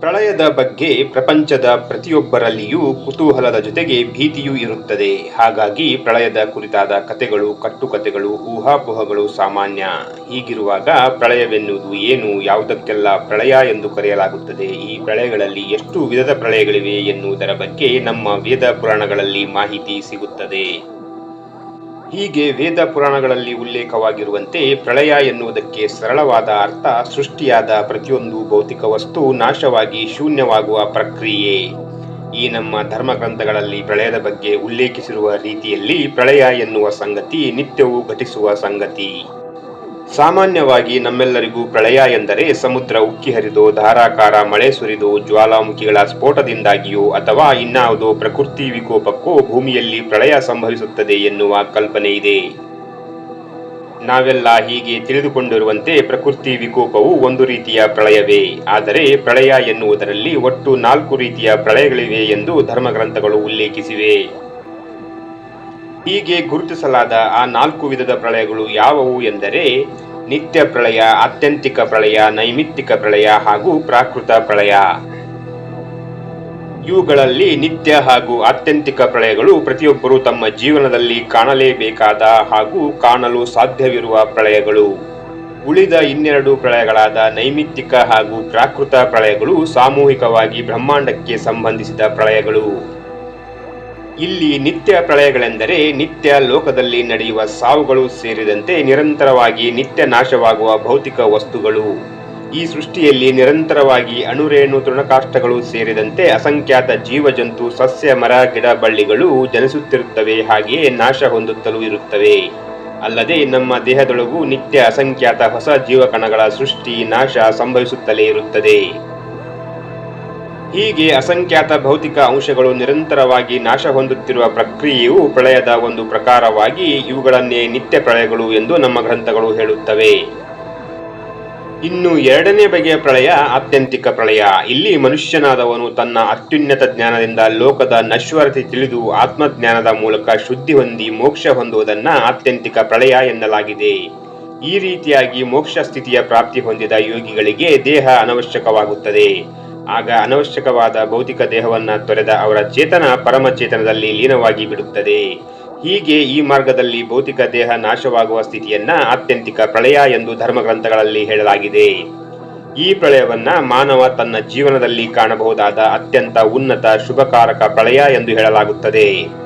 ಪ್ರಳಯದ ಬಗ್ಗೆ ಪ್ರಪಂಚದ ಪ್ರತಿಯೊಬ್ಬರಲ್ಲಿಯೂ ಕುತೂಹಲದ ಜೊತೆಗೆ ಭೀತಿಯೂ ಇರುತ್ತದೆ. ಹಾಗಾಗಿ ಪ್ರಳಯದ ಕುರಿತಾದ ಕಥೆಗಳು ಕಟ್ಟುಕತೆಗಳು ಊಹಾಪೋಹಗಳು ಸಾಮಾನ್ಯ. ಹೀಗಿರುವಾಗ ಪ್ರಳಯವೆನ್ನುವುದು ಏನು, ಯಾವುದಕ್ಕೆಲ್ಲ ಪ್ರಳಯ ಎಂದು ಕರೆಯಲಾಗುತ್ತದೆ? ಈ ಪ್ರಳಯಗಳಲ್ಲಿ ಎಷ್ಟು ವಿಧದ ಪ್ರಳಯಗಳಿವೆ ಎನ್ನುವುದರ ಬಗ್ಗೆ ನಮ್ಮ ವೇದ ಪುರಾಣಗಳಲ್ಲಿ ಮಾಹಿತಿ ಸಿಗುತ್ತದೆ. ಹೀಗೆ ವೇದ ಪುರಾಣಗಳಲ್ಲಿ ಉಲ್ಲೇಖವಾಗಿರುವಂತೆ ಪ್ರಳಯ ಎನ್ನುವುದಕ್ಕೆ ಸರಳವಾದ ಅರ್ಥ ಸೃಷ್ಟಿಯಾದ ಪ್ರತಿಯೊಂದು ಭೌತಿಕ ವಸ್ತು ನಾಶವಾಗಿ ಶೂನ್ಯವಾಗುವ ಪ್ರಕ್ರಿಯೆ. ಈ ನಮ್ಮ ಧರ್ಮಗ್ರಂಥಗಳಲ್ಲಿ ಪ್ರಳಯದ ಬಗ್ಗೆ ಉಲ್ಲೇಖಿಸಿರುವ ರೀತಿಯಲ್ಲಿ ಪ್ರಳಯ ಎನ್ನುವ ಸಂಗತಿ ನಿತ್ಯವೂ ಘಟಿಸುವ ಸಂಗತಿ. ಸಾಮಾನ್ಯವಾಗಿ ನಮ್ಮೆಲ್ಲರಿಗೂ ಪ್ರಳಯ ಎಂದರೆ ಸಮುದ್ರ ಉಕ್ಕಿ ಹರಿದು ಧಾರಾಕಾರ ಮಳೆ ಸುರಿದು ಜ್ವಾಲಾಮುಖಿಗಳ ಸ್ಫೋಟದಿಂದಾಗಿಯೋ ಅಥವಾ ಇನ್ನಾವುದೋ ಪ್ರಕೃತಿ ವಿಕೋಪಕ್ಕೂ ಭೂಮಿಯಲ್ಲಿ ಪ್ರಳಯ ಸಂಭವಿಸುತ್ತದೆ ಎನ್ನುವ ಕಲ್ಪನೆ ಇದೆ. ನಾವೆಲ್ಲ ಹೀಗೆ ತಿಳಿದುಕೊಂಡಿರುವಂತೆ ಪ್ರಕೃತಿ ವಿಕೋಪವು ಒಂದು ರೀತಿಯ ಪ್ರಳಯವೇ. ಆದರೆ ಪ್ರಳಯ ಎನ್ನುವುದರಲ್ಲಿ ಒಟ್ಟು ನಾಲ್ಕು ರೀತಿಯ ಪ್ರಳಯಗಳಿವೆ ಎಂದು ಧರ್ಮಗ್ರಂಥಗಳು ಉಲ್ಲೇಖಿಸಿವೆ. ಹೀಗೆ ಗುರುತಿಸಲಾದ ಆ ನಾಲ್ಕು ವಿಧದ ಪ್ರಳಯಗಳು ಯಾವುವು ಎಂದರೆ ನಿತ್ಯ ಪ್ರಳಯ, ಆತ್ಯಂತಿಕ ಪ್ರಳಯ, ನೈಮಿತ್ತಿಕ ಪ್ರಳಯ ಹಾಗೂ ಪ್ರಾಕೃತ ಪ್ರಳಯ. ಇವುಗಳಲ್ಲಿ ನಿತ್ಯ ಹಾಗೂ ಆತ್ಯಂತಿಕ ಪ್ರಳಯಗಳು ಪ್ರತಿಯೊಬ್ಬರು ತಮ್ಮ ಜೀವನದಲ್ಲಿ ಕಾಣಲೇಬೇಕಾದ ಹಾಗೂ ಕಾಣಲು ಸಾಧ್ಯವಿರುವ ಪ್ರಳಯಗಳು. ಉಳಿದ ಇನ್ನೆರಡು ಪ್ರಳಯಗಳಾದ ನೈಮಿತ್ತಿಕ ಹಾಗೂ ಪ್ರಾಕೃತ ಪ್ರಳಯಗಳು ಸಾಮೂಹಿಕವಾಗಿ ಬ್ರಹ್ಮಾಂಡಕ್ಕೆ ಸಂಬಂಧಿಸಿದ ಪ್ರಳಯಗಳು. ಇಲ್ಲಿ ನಿತ್ಯ ಪ್ರಳಯಗಳೆಂದರೆ ನಿತ್ಯ ಲೋಕದಲ್ಲಿ ನಡೆಯುವ ಸಾವುಗಳು ಸೇರಿದಂತೆ ನಿರಂತರವಾಗಿ ನಿತ್ಯ ನಾಶವಾಗುವ ಭೌತಿಕ ವಸ್ತುಗಳು. ಈ ಸೃಷ್ಟಿಯಲ್ಲಿ ನಿರಂತರವಾಗಿ ಅಣುರೇಣು ತೃಣಕಾಷ್ಟಗಳು ಸೇರಿದಂತೆ ಅಸಂಖ್ಯಾತ ಜೀವಜಂತು, ಸಸ್ಯ, ಮರ, ಗಿಡ, ಬಳ್ಳಿಗಳು ಜನಿಸುತ್ತಿರುತ್ತವೆ, ಹಾಗೆಯೇ ನಾಶ ಹೊಂದುತ್ತಲೂ ಇರುತ್ತವೆ. ಅಲ್ಲದೆ ನಮ್ಮ ದೇಹದೊಳಗೂ ನಿತ್ಯ ಅಸಂಖ್ಯಾತ ಹೊಸ ಜೀವಕಣಗಳ ಸೃಷ್ಟಿ ನಾಶ ಸಂಭವಿಸುತ್ತಲೇ ಇರುತ್ತದೆ. ಹೀಗೆ ಅಸಂಖ್ಯಾತ ಭೌತಿಕ ಅಂಶಗಳು ನಿರಂತರವಾಗಿ ನಾಶ ಹೊಂದುತ್ತಿರುವ ಪ್ರಕ್ರಿಯೆಯು ಪ್ರಳಯದ ಒಂದು ಪ್ರಕಾರವಾಗಿ ಇವುಗಳನ್ನೇ ನಿತ್ಯ ಪ್ರಳಯಗಳು ಎಂದು ನಮ್ಮ ಗ್ರಂಥಗಳು ಹೇಳುತ್ತವೆ. ಇನ್ನು ಎರಡನೇ ಬಗೆಯ ಪ್ರಳಯ ಆತ್ಯಂತಿಕ ಪ್ರಳಯ. ಇಲ್ಲಿ ಮನುಷ್ಯನಾದವನು ತನ್ನ ಅತ್ಯುನ್ನತ ಜ್ಞಾನದಿಂದ ಲೋಕದ ನಶ್ವರತೆ ತಿಳಿದು ಆತ್ಮಜ್ಞಾನದ ಮೂಲಕ ಶುದ್ಧಿ ಹೊಂದಿ ಮೋಕ್ಷ ಹೊಂದುವುದನ್ನು ಆತ್ಯಂತಿಕ ಪ್ರಳಯ ಎನ್ನಲಾಗಿದೆ. ಈ ರೀತಿಯಾಗಿ ಮೋಕ್ಷ ಸ್ಥಿತಿಯ ಪ್ರಾಪ್ತಿ ಹೊಂದಿದ ಯೋಗಿಗಳಿಗೆ ದೇಹ ಅನವಶ್ಯಕವಾಗುತ್ತದೆ. ಆಗ ಅನವಶ್ಯಕವಾದ ಭೌತಿಕ ದೇಹವನ್ನ ತೊರೆದ ಅವರ ಚೇತನ ಪರಮಚೇತನದಲ್ಲಿ ಲೀನವಾಗಿ ಬಿಡುತ್ತದೆ. ಹೀಗೆ ಈ ಮಾರ್ಗದಲ್ಲಿ ಭೌತಿಕ ದೇಹ ನಾಶವಾಗುವ ಸ್ಥಿತಿಯನ್ನ ಆತ್ಯಂತಿಕ ಪ್ರಳಯ ಎಂದು ಧರ್ಮಗ್ರಂಥಗಳಲ್ಲಿ ಹೇಳಲಾಗಿದೆ. ಈ ಪ್ರಳಯವನ್ನ ಮಾನವ ತನ್ನ ಜೀವನದಲ್ಲಿ ಕಾಣಬಹುದಾದ ಅತ್ಯಂತ ಉನ್ನತ ಶುಭಕಾರಕ ಪ್ರಳಯ ಎಂದು ಹೇಳಲಾಗುತ್ತದೆ.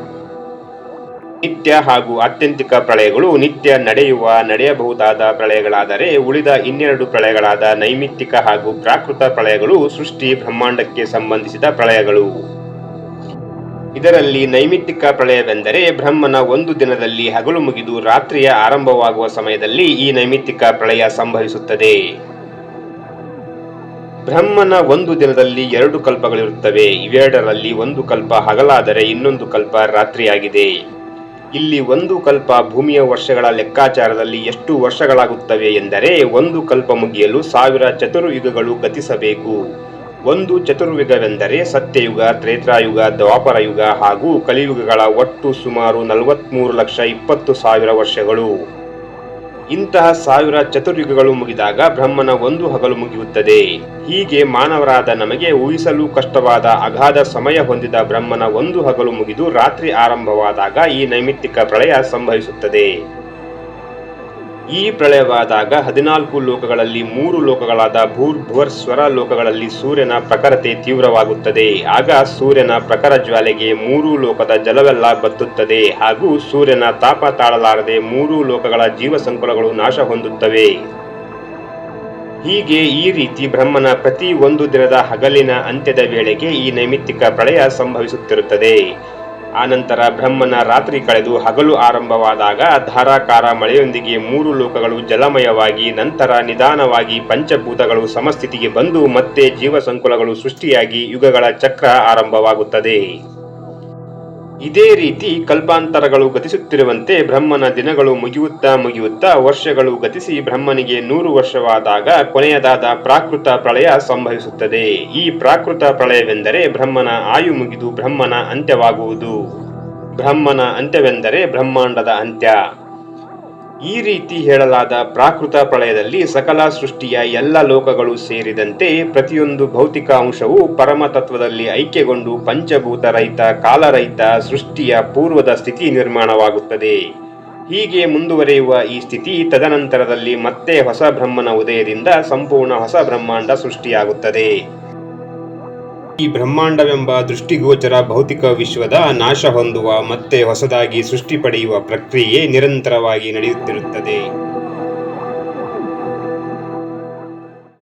ನಿತ್ಯ ಹಾಗೂ ಆತ್ಯಂತಿಕ ಪ್ರಳಯಗಳು ನಿತ್ಯ ನಡೆಯುವ, ನಡೆಯಬಹುದಾದ ಪ್ರಳಯಗಳಾದರೆ ಉಳಿದ ಇನ್ನೆರಡು ಪ್ರಳಯಗಳಾದ ನೈಮಿತ್ತಿಕ ಹಾಗೂ ಪ್ರಾಕೃತ ಪ್ರಳಯಗಳು ಸೃಷ್ಟಿ ಬ್ರಹ್ಮಾಂಡಕ್ಕೆ ಸಂಬಂಧಿಸಿದ ಪ್ರಳಯಗಳು. ಇದರಲ್ಲಿ ನೈಮಿತ್ತಿಕ ಪ್ರಳಯವೆಂದರೆ ಬ್ರಹ್ಮನ ಒಂದು ದಿನದಲ್ಲಿ ಹಗಲು ಮುಗಿದು ರಾತ್ರಿಯ ಆರಂಭವಾಗುವ ಸಮಯದಲ್ಲಿ ಈ ನೈಮಿತ್ತಿಕ ಪ್ರಳಯ ಸಂಭವಿಸುತ್ತದೆ. ಬ್ರಹ್ಮನ ಒಂದು ದಿನದಲ್ಲಿ ಎರಡು ಕಲ್ಪಗಳಿರುತ್ತವೆ. ಇವೆರಡರಲ್ಲಿ ಒಂದು ಕಲ್ಪ ಹಗಲಾದರೆ ಇನ್ನೊಂದು ಕಲ್ಪ ರಾತ್ರಿಯಾಗಿದೆ. ಇಲ್ಲಿ ಒಂದು ಕಲ್ಪ ಭೂಮಿಯ ವರ್ಷಗಳ ಲೆಕ್ಕಾಚಾರದಲ್ಲಿ ಎಷ್ಟು ವರ್ಷಗಳಾಗುತ್ತವೆ ಎಂದರೆ ಒಂದು ಕಲ್ಪ ಮುಗಿಯಲು ಸಾವಿರ ಚತುರ್ಯುಗಗಳು ಗತಿಸಬೇಕು. ಒಂದು ಚತುರ್ಯುಗವೆಂದರೆ ಸತ್ಯಯುಗ, ತ್ರೇತ್ರಾಯುಗ, ದ್ವಾಪರಯುಗ ಹಾಗೂ ಕಲಿಯುಗಗಳ ಒಟ್ಟು ಸುಮಾರು ನಲವತ್ತ್ಮೂರು ಲಕ್ಷ ಇಪ್ಪತ್ತು ಸಾವಿರ ವರ್ಷಗಳು. ಇಂತಹ ಸಾವಿರ ಚತುರ್ಯುಗಗಳು ಮುಗಿದಾಗ ಬ್ರಹ್ಮನ ಒಂದು ಹಗಲು ಮುಗಿಯುತ್ತದೆ. ಹೀಗೆ ಮಾನವರಾದ ನಮಗೆ ಊಹಿಸಲು ಕಷ್ಟವಾದ ಅಗಾಧ ಸಮಯ ಹೊಂದಿದ ಬ್ರಹ್ಮನ ಒಂದು ಹಗಲು ಮುಗಿದು ರಾತ್ರಿ ಆರಂಭವಾದಾಗ ಈ ನೈಮಿತ್ತಿಕ ಪ್ರಳಯ ಸಂಭವಿಸುತ್ತದೆ. ಈ ಪ್ರಳಯವಾದಾಗ ಹದಿನಾಲ್ಕು ಲೋಕಗಳಲ್ಲಿ ಮೂರು ಲೋಕಗಳಾದ ಭೂರ್ ಭುವರ್ ಸ್ವರ ಲೋಕಗಳಲ್ಲಿ ಸೂರ್ಯನ ಪ್ರಖರತೆ ತೀವ್ರವಾಗುತ್ತದೆ. ಆಗ ಸೂರ್ಯನ ಪ್ರಖರ ಜ್ವಾಲೆಗೆ ಮೂರು ಲೋಕದ ಜಲವೆಲ್ಲ ಬತ್ತುತ್ತದೆ. ಹಾಗೂ ಸೂರ್ಯನ ತಾಪ ತಾಳಲಾರದೆ ಮೂರು ಲೋಕಗಳ ಜೀವ ಸಂಕುಲಗಳು ನಾಶ ಹೊಂದುತ್ತವೆ. ಹೀಗೆ ಈ ರೀತಿ ಬ್ರಹ್ಮನ ಪ್ರತಿ ಒಂದು ದಿನದ ಹಗಲಿನ ಅಂತ್ಯದ ವೇಳೆಗೆ ಈ ನೈಮಿತ್ತಿಕ ಪ್ರಳಯ ಸಂಭವಿಸುತ್ತಿರುತ್ತದೆ. ಆನಂತರ ಬ್ರಹ್ಮನ ರಾತ್ರಿ ಕಳೆದು ಹಗಲು ಆರಂಭವಾದಾಗ ಧಾರಾಕಾರ ಮಳೆಯೊಂದಿಗೆ ಮೂರು ಲೋಕಗಳು ಜಲಮಯವಾಗಿ ನಂತರ ನಿಧಾನವಾಗಿ ಪಂಚಭೂತಗಳು ಸಮಸ್ಥಿತಿಗೆ ಬಂದು ಮತ್ತೆ ಜೀವ ಸಂಕುಲಗಳು ಸೃಷ್ಟಿಯಾಗಿ ಯುಗಗಳ ಚಕ್ರ ಆರಂಭವಾಗುತ್ತದೆ. ಇದೇ ರೀತಿ ಕಲ್ಪಾಂತರಗಳು ಗತಿಸುತ್ತಿರುವಂತೆ ಬ್ರಹ್ಮನ ದಿನಗಳು ಮುಗಿಯುತ್ತಾ ಮುಗಿಯುತ್ತಾ ವರ್ಷಗಳು ಗತಿಸಿ ಬ್ರಹ್ಮನಿಗೆ ನೂರು ವರ್ಷವಾದಾಗ ಕೊನೆಯದಾದ ಪ್ರಾಕೃತ ಪ್ರಳಯ ಸಂಭವಿಸುತ್ತದೆ. ಈ ಪ್ರಾಕೃತ ಪ್ರಳಯವೆಂದರೆ ಬ್ರಹ್ಮನ ಆಯು ಮುಗಿದು ಬ್ರಹ್ಮನ ಅಂತ್ಯವಾಗುವುದು. ಬ್ರಹ್ಮನ ಅಂತ್ಯವೆಂದರೆ ಬ್ರಹ್ಮಾಂಡದ ಅಂತ್ಯ. ಈ ರೀತಿ ಹೇಳಲಾದ ಪ್ರಾಕೃತ ಪ್ರಳಯದಲ್ಲಿ ಸಕಲ ಸೃಷ್ಟಿಯ ಎಲ್ಲ ಲೋಕಗಳು ಸೇರಿದಂತೆ ಪ್ರತಿಯೊಂದು ಭೌತಿಕ ಅಂಶವು ಪರಮ ತತ್ವದಲ್ಲಿ ಐಕ್ಯಗೊಂಡು ಪಂಚಭೂತ ರಹಿತ, ಕಾಲರಹಿತ ಸೃಷ್ಟಿಯ ಪೂರ್ವದ ಸ್ಥಿತಿ ನಿರ್ಮಾಣವಾಗುತ್ತದೆ. ಹೀಗೆ ಮುಂದುವರೆಯುವ ಈ ಸ್ಥಿತಿ ತದನಂತರದಲ್ಲಿ ಮತ್ತೆ ಹೊಸ ಬ್ರಹ್ಮನ ಉದಯದಿಂದ ಸಂಪೂರ್ಣ ಹೊಸ ಬ್ರಹ್ಮಾಂಡ ಸೃಷ್ಟಿಯಾಗುತ್ತದೆ. ಈ ಬ್ರಹ್ಮಾಂಡವೆಂಬ ದೃಷ್ಟಿಗೋಚರ ಭೌತಿಕ ವಿಶ್ವದ ನಾಶ ಹೊಂದುವ ಮತ್ತೆ ಹೊಸದಾಗಿ ಸೃಷ್ಟಿ ಪಡೆಯುವ ಪ್ರಕ್ರಿಯೆ ನಿರಂತರವಾಗಿ ನಡೆಯುತ್ತಿರುತ್ತದೆ.